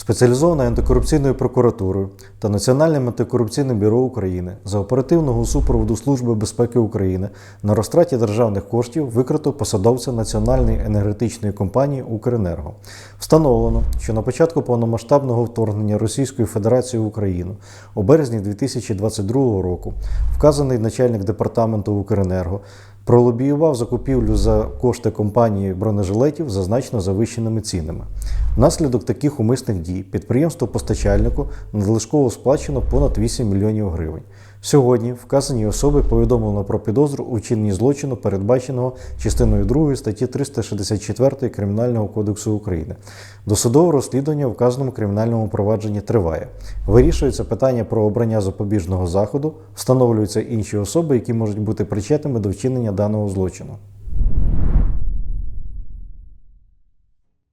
Спеціалізованою антикорупційною прокуратурою та Національним антикорупційним бюро України за оперативного супроводу Служби безпеки України на розтраті державних коштів викрито посадовця Національної енергетичної компанії Укренерго. Встановлено, що на початку повномасштабного вторгнення Російської Федерації в Україну у березні 2022 року вказаний начальник департаменту Укренерго пролобіював закупівлю за кошти компанії бронежилетів за значно завищеними цінами. Внаслідок таких умисних дій підприємство-постачальнику надлишково сплачено понад 8 мільйонів гривень. Сьогодні вказані особи повідомлено про підозру у вчиненні злочину, передбаченого частиною 2 статті 364 Кримінального кодексу України. Досудове розслідування в вказаному кримінальному провадженні триває. Вирішується питання про обрання запобіжного заходу, встановлюються інші особи, які можуть бути причетними до вчинення даного злочину.